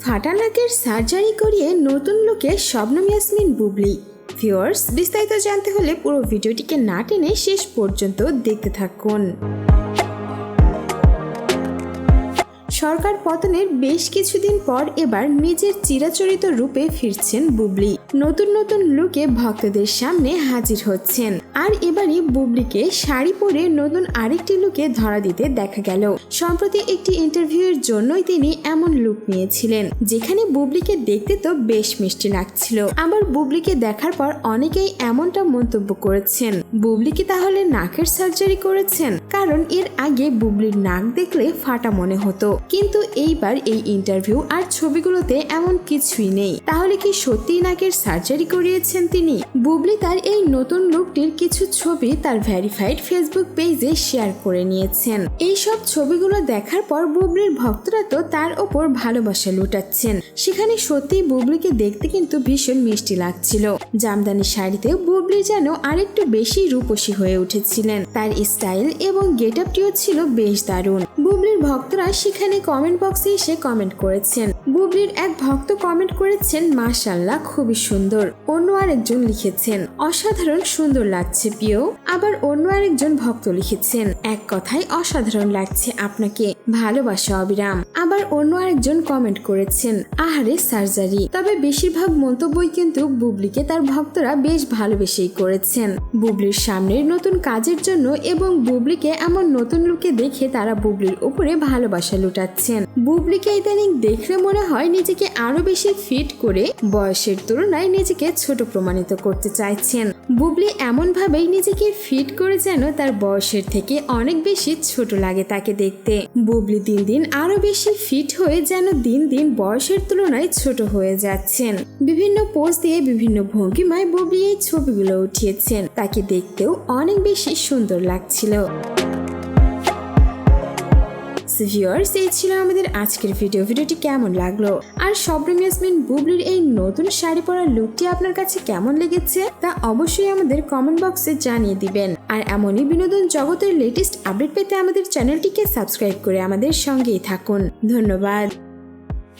ফাটা নাকের সার্জারি করিয়ে নতুন লোকে শবনম ইয়াসমিন বুবলি। ভিউয়ার্স, বিস্তারিত জানতে হলে পুরো ভিডিওটিকে না টেনে শেষ পর্যন্ত দেখতে থাকুন। সরকার পতনের বেশ কিছুদিন পর এবার নিজের চিরাচরিত রূপে ফিরছেন বুবলি। নতুন নতুন লুকে ভক্তদের সামনে হাজির হচ্ছেন। আর এবারই বুবলিকে শাড়ি পরে নতুন আরেকটি লুকে ধরা দিতে দেখা গেল। সম্প্রতি একটি ইন্টারভিউয়ের জন্যই তিনি এমন লুক নিয়েছিলেন, যেখানে বুবলিকে দেখতে তো বেশ মিষ্টি লাগছিল। আবার বুবলিকে দেখার পর অনেকেই এমনটা মন্তব্য করেছেন বুবলি কি তাহলে নাকের সার্জারি করেছেন? কারণ এর আগে বুবলির নাক দেখলে ফাটা মনে হতো। কিন্তু এইবার এই ইন্টারভিউ আর ছবিগুলোতে এমন কিছুই নেই। তাহলে কি সত্যি নাকের সার্জারি করিয়েছেন তিনি? বুবলি তার এই নতুন লুকটির কিছু ছবি তার ভ্যারিফাইড ফেসবুক পেজে শেয়ার করে নিয়েছেন। এই সব ছবিগুলো দেখার পর বুবলির ভক্তরা তো তার ওপর ভালোবাসা লুটাচ্ছেন। সেখানে সত্যি বুবলিকে দেখতে কিন্তু ভীষণ মিষ্টি লাগছিল। জামদানি শাড়িতে বুবলি যেন আরেকটু বেশি রূপসী হয়ে উঠেছিলেন। তার স্টাইল এবং গেট আপটিও ছিল বেশ দারুণ। বুবলির ভক্তরা সেখানে কমেন্ট বক্সে এসে কমেন্ট করেছেন। বুবলির এক ভক্ত কমেন্ট করেছেন মাশাল্লাহ খুবই সুন্দর। অন্য আরেকজন লিখেছেন, অসাধারণ সুন্দর লাগছে, প্রিয়। আবার অন্য আরেকজন ভক্ত লিখেছেন, এক কথায় অসাধারণ লাগছে আপনাকে। ভালোবাসা, অবিরাম। আবার অন্য আরেকজন কমেন্ট করেছেন, আহারে, সার্জারি। তবে বেশিরভাগ মন্তব্যই কিন্তু বুবলিকে তার ভক্তরা বেশ ভালোবেসেই করেছেন। বুবলির সামনের নতুন কাজের জন্য এবং বুবলিকে এমন নতুন লুকে দেখে তারা বুবলির উপরে ভালোবাসা লুটাচ্ছেন। বুবলিকে ইদানিং দেখলে মনে হয় নিজেকে আরও বেশি ফিট করে বয়সের তুলনায় নিজেকে ছোট প্রমাণিত করতে চাইছেন। বুবলি এমন ভাবেই নিজেকে ফিট করে যেন তার বয়সের থেকে অনেক বেশি ছোট লাগে তাকে দেখতে। বুবলি দিন দিন আরও বেশি ফিট হয়ে যেন দিন দিন বয়সের তুলনায় ছোট হয়ে যাচ্ছেন। বিভিন্ন পোজ দিয়ে বিভিন্ন ভঙ্গিমায় বুবলি এই ছবিগুলো উঠিয়েছেন। তাকে দেখতেও অনেক বেশি সুন্দর লাগছিল। ভিউয়ার্স এই ছিল আমাদের আজকের ভিডিও ভিডিওটি কেমন লাগল? আর সবরম ইয়াসমিন বুবলির এই নতুন শাড়ি পরা লুকটি আপনার কাছে কেমন লেগেছে? তা অবশ্যই আমাদের কমেন্ট বক্সে জানিয়ে দিবেন। আর এমনই বিনোদন জগতের লেটেস্ট আপডেট পেতে আমাদের চ্যানেলটিকে সাবস্ক্রাইব করে আমাদের সঙ্গেই থাকুন। ধন্যবাদ।